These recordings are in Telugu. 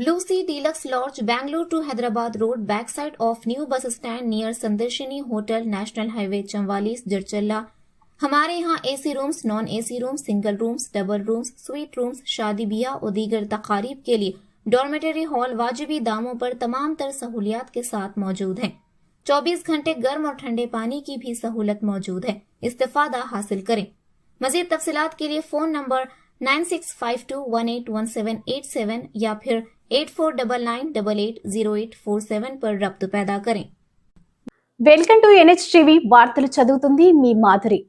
Lodge, Bangalore to Hyderabad Road, backside of new bus stand near Sandarshini Hotel, National Highway, Chamwalis, Jirchalla. हमारे यहाँ AC rooms non AC rooms single rooms double rooms suite rooms शादी ब्याह और दीगर तकारीब के लिए डॉर्मेटरी हॉल वाजिबी दामों पर तमाम तर सहूलियात के साथ मौजूद हैं। 24 घंटे गर्म और ठंडे पानी की भी सहूलत मौजूद है। इस्तेफादा हासिल करें। मजीद तफसीलात के लिए phone number nine six five two one eight one seven eight seven या फिर eight four double nine double eight zero eight four seven पर रब्त पैदा करें वेलकम टू एनएच टीवी वार्ता चलती मी माधुरी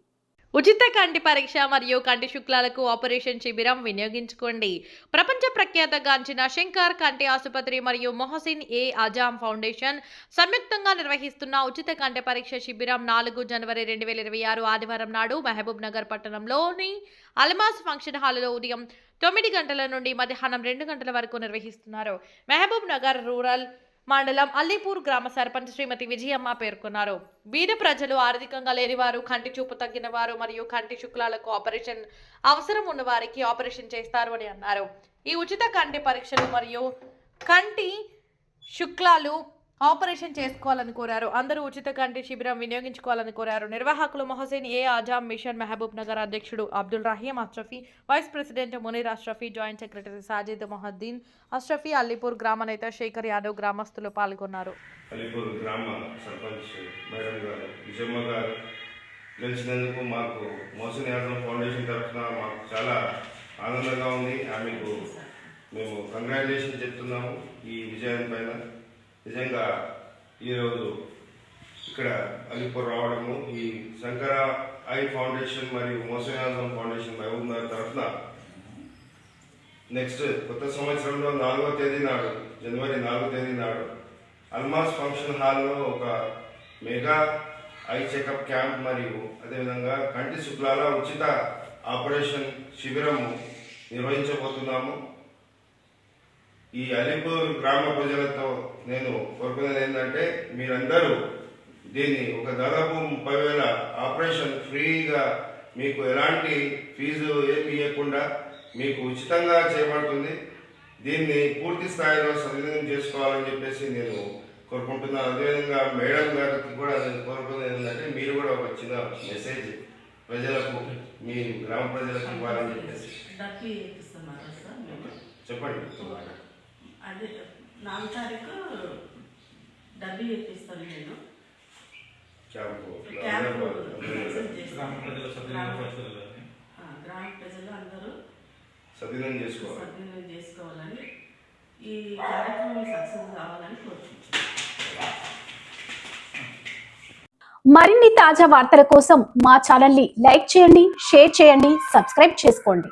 ఉచిత కంటి పరీక్ష మరియు కంటి శుక్లాలకు ఆపరేషన్ శిబిరం వినియోగించుకోండి. ప్రపంచ ప్రఖ్యాతగాంచిన శంకర్ కంటి ఆసుపత్రి మరియు మొహసిన్ ఏ అజామ్ ఫౌండేషన్ సంయుక్తంగా నిర్వహిస్తున్న ఉచిత కంటి పరీక్ష శిబిరం నాలుగు జనవరి రెండు వేల ఇరవై ఆరు ఆదివారం నాడు మహబూబ్ నగర్ పట్టణంలోని అల్మాస్ ఫంక్షన్ హాల్లో ఉదయం తొమ్మిది గంటల నుండి మధ్యాహ్నం రెండు గంటల వరకు నిర్వహిస్తున్నారు. మహబూబ్ నగర్ రూరల్ మండలం అల్లీపూర్ గ్రామ సర్పంచ్ శ్రీమతి విజయమ్మ పేర్కొన్నారు. బీద ప్రజలు ఆర్థికంగా లేనివారు కంటి చూపు తగ్గిన వారు మరియు కంటి శుక్లాలకు ఆపరేషన్ అవసరం ఉన్న వారికి ఆపరేషన్ చేస్తారు అని అన్నారు. ఈ ఉచిత కంటి పరీక్షలు మరియు కంటి శుక్లాలు ఆపరేషన్ చేసుకోవాలని కోరారు. అందరూ ఉచిత కంటి శిబిరం వినియోగించుకోవాలని కోరారు. నిర్వాహకులు మొహసేన్ ఏ ఆజాం మిషన్ మహబూబ్ నగర్ అధ్యక్షుడు Abdul Rahim Ashrafi vice president Munir Ashrafi joint secretary Sajid Mohiuddin Ashrafi Allipur గ్రామ నేత శేఖర్ యాదవ్ గ్రామస్తులు పాల్గొన్నారు. అలీపూర్ గ్రామ సర్పంచ్ మేడం గారు విజయమ్మ గారు గెలిచినందుకు మాకు మోసన్ యాదవ్ ఫౌండేషన్ తరఫున మాకు చాలా ఆనందంగా ఉంది. ఆమెకు మేము కంగ్రాచులేషన్ చెప్తున్నాము ఈ విజయం పైన. నిజంగా ఈరోజు ఇక్కడ అలీపూర్ రావడము ఈ శంకర ఐ ఫౌండేషన్ మరియు మోసన్ ఫౌండేషన్ మహబూబ్ నగర్ తరఫున నెక్స్ట్ కొత్త సంవత్సరంలో నాలుగో తేదీ నాడు జనవరి నాలుగో తేదీ నాడు అల్మాస్ ఫంక్షన్ హాల్లో ఒక మెగా ఐ చెకప్ క్యాంప్ మరియు అదేవిధంగా కంటి శుక్లాల ఉచిత ఆపరేషన్ శిబిరము నిర్వహించబోతున్నాము. ఈ అలీపూర్ గ్రామ ప్రజలతో నేను కోరుకునేది ఏంటంటే మీరందరూ దీన్ని ఒక దాదాపు ముప్పై వేల ఆపరేషన్ ఫ్రీగా మీకు ఎలాంటి ఫీజు ఏమి ఇవ్వకుండా మీకు ఉచితంగా చేయబడుతుంది దీన్ని పూర్తి స్థాయిలో సద్వినియోగం చేసుకోవాలని చెప్పేసి నేను కోరుకుంటున్నాను అదేవిధంగా మేడం గారికి కూడా నేను కోరుకునేది ఏంటంటే మీరు కూడా ఒక చిన్న మెసేజ్ ప్రజలకు మీ గ్రామ ప్రజలకు ఇవ్వాలని చెప్పేసి. చెప్పండి. అదే నాలుగు తారీఖు డబ్బి ఇప్పిస్తాను నేను. గ్రామ- ప్రజలు అందరూ సద్వినియోగం చేసుకోవాలి. సద్వినియోగం చేసుకోవాలని ఈ కార్యక్రమం సక్సెస్ కావాలని కోరుకుంటున్నాను మరిన్ని తాజా వార్తల కోసం మా ఛానల్ని లైక్ చేయండి షేర్ చేయండి సబ్స్క్రైబ్ చేసుకోండి.